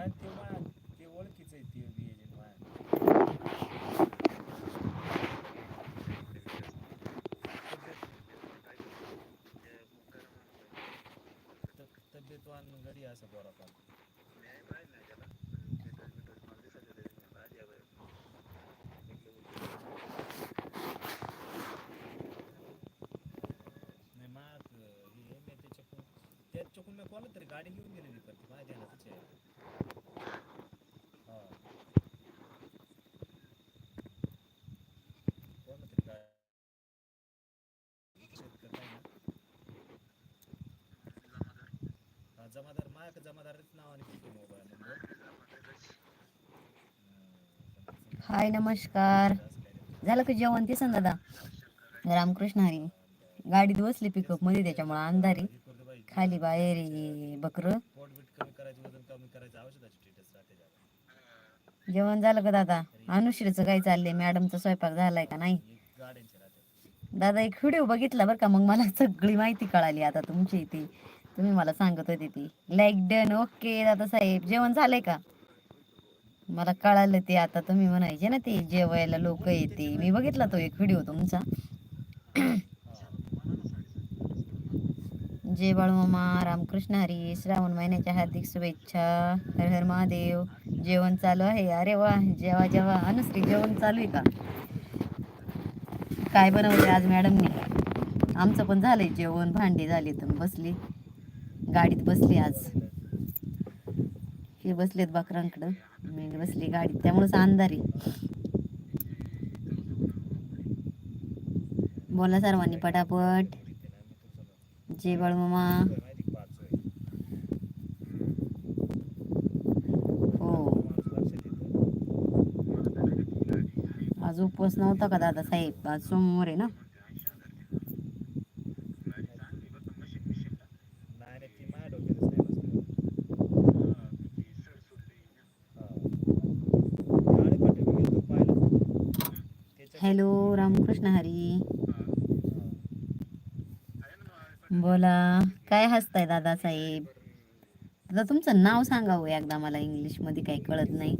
काय ते मा ते ओळखीचं आहे ते बी एजंट मा तब्येतवान घरी असं बरं पण नाही माग हे मी त्याच्याकडून चुकून मी कोणाला तरी गाडी घेऊन गेलेली पण ती माझ्या ध्यानातच आहे. हा. कोणाला तरी गाडी शेतकरी आहे ना हा जमादार माझ्या जमादारच नावाने घेतली मोबाईल नंबर हाय नमस्कार. झालं का जेवण ते सांग दादा रामकृष्ण हरी. गाडीत बसली पिकअपमध्ये त्याच्यामुळे अंधारी. खाली बाहेर आहे बकर. जेवण झालं का दादा? अनुश्रीचं काय चाललंय? मॅडमचा स्वयंपाक झालाय का नाही? दादा एक व्हिडिओ बघितला बरं का? मग मला सगळी माहिती कळाली आता तुमची ती तुम्ही मला सांगत होते ती. Like done okay Dada Saheb. जेवण झालंय का? मला कळालं ते आता. तुम्ही म्हणायचे ना ते जेवायला लोक येते. मी बघितला तो एक व्हिडिओ तुमचा. जय बाळूमामा रामकृष्ण हरी श्रावण महिन्याच्या हार्दिक शुभेच्छा. हर हर महादेव. जेवण चालू आहे. अरे वा जेवा जेव्हा अनुश्री जेवण चालू आहे का? काय बनवले आज मॅडमने? आमचं पण झालंय जेवण. भांडी झाली तर बसली. गाडीत बसली आज. हे बसलेत बकरांकडं. मी बसली गाडीत. त्यामुळेच अंधारी बोला सर्वांनी पटापट. जय बाळमामा. हो. माणूस लक्षात आज उपवास नव्हता का दादा साहेब आज सोमवार आहे ना? हॅलो रामकृष्ण हरी माझ्या डोक्यातच नाही बसली आळे पाठी मी गेलो पाहिलं त्याच्या हॅलो रामकृष्ण हरी बोला. काय हसताय दादा साहेब दादा तुमचं नाव सांगावं एकदा मला इंग्लिशमध्ये काही कळत नाही.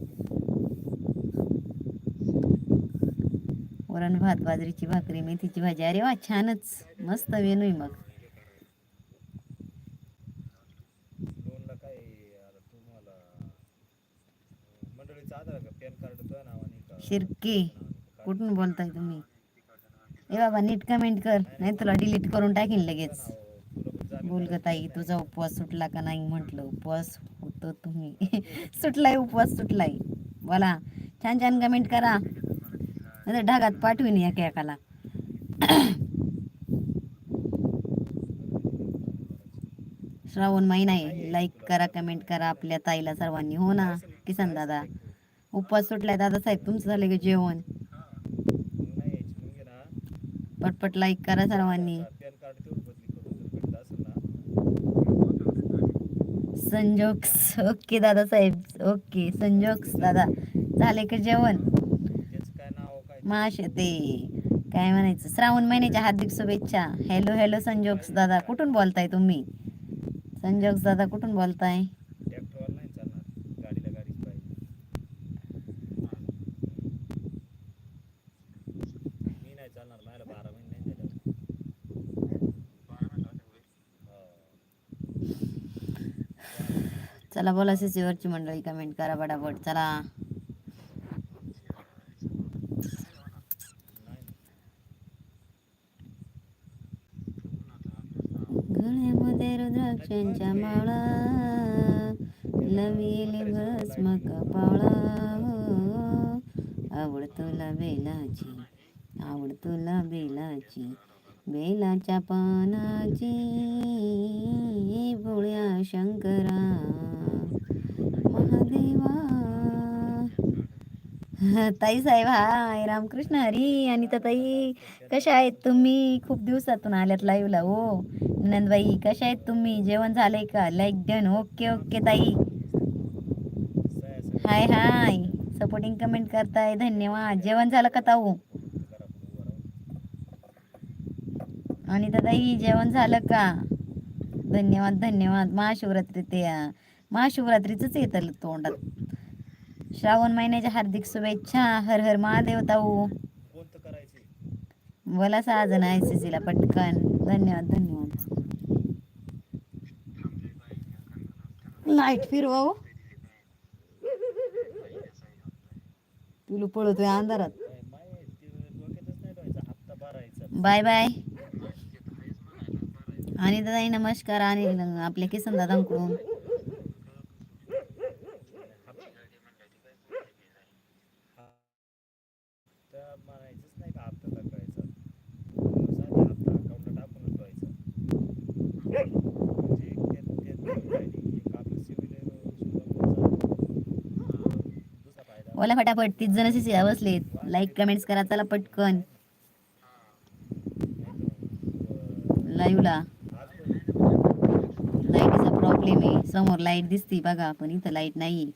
वरण भात बाजरीची भाकरी मेथीची भाजी. अरे वा छानच. मस्त मेनू आहे मग. शिर्के. कुठून बोलताय तुम्ही? ए बाबा नीट कमेंट कर. नाही तुला डिलीट करून टाकीन लगेच. हो, बोल ग ताई तुझा उपवास सुटला का नाही म्हटलं. उपवास होतो तुम्ही. सुटलाय उपवास सुटलाय. बोला छान छान कमेंट करा. नाही ढगात पाठवीन एका एकाला. श्रावण महिना आहे. लाईक करा कमेंट करा. आपल्या ताईला सर्वांनी. हो ना किसन दादा? उपवास सुटलाय दादा साहेब तुमचं झालं का जेवण? पटपट लाईक करा सर्वांनी. संजोक्स. ओके दादा साहेब. ओके संजोक्स दादा. झाले का जेवण? माश ते काय? म्हणायचं? श्रावण महिन्याच्या हार्दिक शुभेच्छा. हॅलो हॅलो संजोक्स दादा. कुठून बोलताय तुम्ही? संजोक्स दादा कुठून बोलताय ट्रॅक्टरवाला नाही चालणार गाडीला गाडीच पाहिजे मी नाही चालणार मला बारा महिने नाही झाले चला बोला सीसीवरची मंडळी कमेंट करा बडाबट चला गळ्यामध्ये रुद्राक्षांच्या माळा लवेली भस्म कपाळा हो. आवड तुला बेलाची आवड तुला बेलाची बेलाच्या पानाची भोळ्या शंकरा. महादेवा. ताई साहेब हाय. रामकृष्ण हरी. अनिता ताई कशा आहेत तुम्ही? खूप दिवसातून आल्यात लाईव्हला हो. नंदबाई कशा आहेत तुम्ही? जेवण झालंय का? लाईक डन ओके ओके ताई. हाय हाय. सपोर्टिंग कमेंट करताय. धन्यवाद. जेवण झालं का ताऊ? अनिता ताई जेवण झालं का? धन्यवाद धन्यवाद. महाशिवरात्री ते अं, महाशिवरात्रीच येतं तोंडात. श्रावण महिन्याच्या हार्दिक शुभेच्छा. हर हर महादेव ताऊ. बोला साजन आय सी सीला पटकन. धन्यवाद धन्यवाद. लाइट फिरवा तुला पळतोय अंधारात. Bye bye. आणि दादा नमस्कार. आणि आपल्या किसन दादांकडून. ठेवायचा म्हणजे आपलं फटाफट. तीस जण शिशिया बसलेत. लाईक कमेंट्स करा. चला पटकन. लाईव्हला प्रॉब्लेम आहे. समोर लाईट दिसते बघा पण इथं लाईट नाही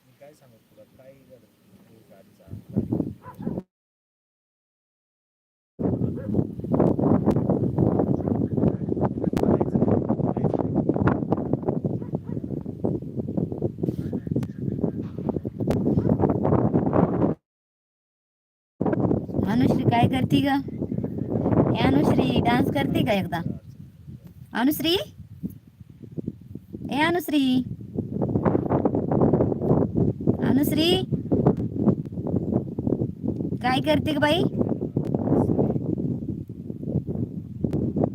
अनुश्री काय करते ग? अनुश्री डान्स करते का एकदा? अनुश्री? ए अनुश्री अनुश्री काय करते ग बाई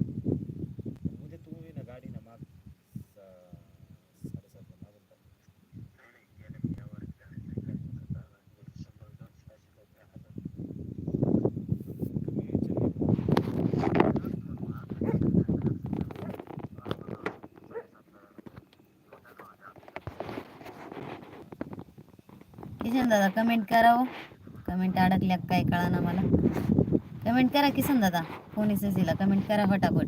उद्या तू ये ना गाडी ना माग साडेसातला मागून टाक. कमी याच्याने. किसन दादा? कमेंट करा हो. कमेंट अडकल्या काय कळा ना मला. कमेंट करा किसन दादा कोणीच एसएससीला कमेंट करा फटाफट.